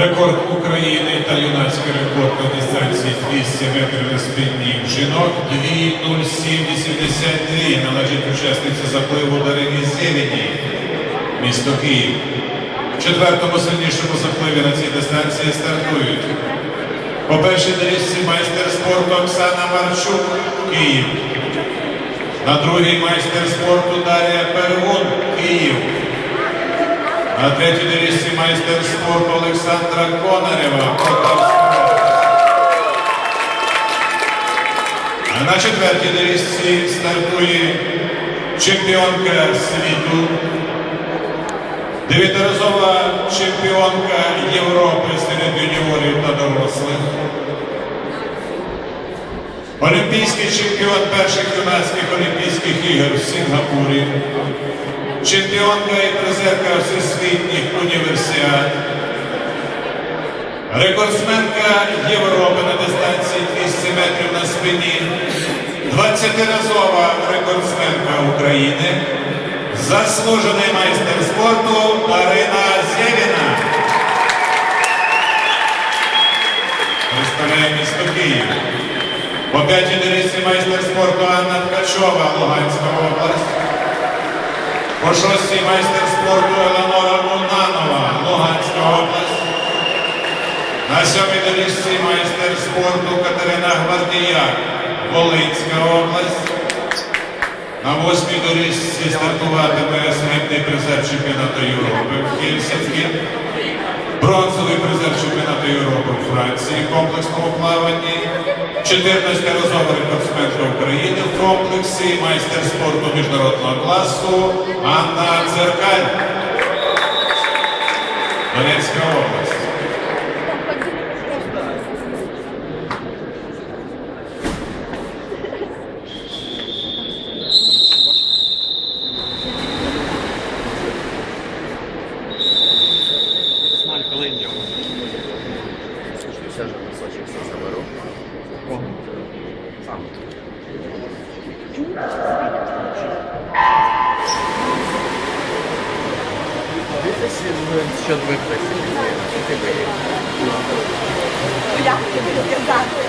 Рекорд України та юнацький рекорд на дистанції 200 метрів на спині жінок 2.07.82 належить учасниці запливу Дарині Зєвіні, місто Київ. В четвертому сильнішому запливі на цій дистанції стартують. По першій доріжці майстер спорту Оксана Марчук, Київ. На другій майстер спорту Дар'я Первун, Київ. На третій доріжці майстер спорту Олександра Конарева, А на четвертій доріжці стартує чемпіонка світу, дев'ятиразова чемпіонка Європи серед юніорів та дорослих. Олімпійський чемпіон перших юнацьких Олімпійських ігор в Сінгапурі, чемпіонка і призерка всесвітніх універсіад, рекордсменка Європи на дистанції 200 метрів на спині, 20-разова рекордсменка України, заслужений майстер спорту Дарина Зєвіна. Представляє місто Київ. По п'ятій доріжці майстер спорту Анна Ткачова, Луганська область. По шостій майстер спорту Елеонора Мунанова, Луганська область. На сьомій доріжці майстер спорту Катерина Гвардіяк, Волинська область. На восьмій доріжці стартуватиме срібний призер чемпіонату Європи в Хельсінкі. Бронзовий призер чемпіонату Європи у Франції в комплексному плаванні. 14-разова рекордсменка України в комплексі, майстер спорту міжнародного класу Анна Церкаль. Донецька область. Дивись, що випресити. Ти виїдеш. Як тобі сказати?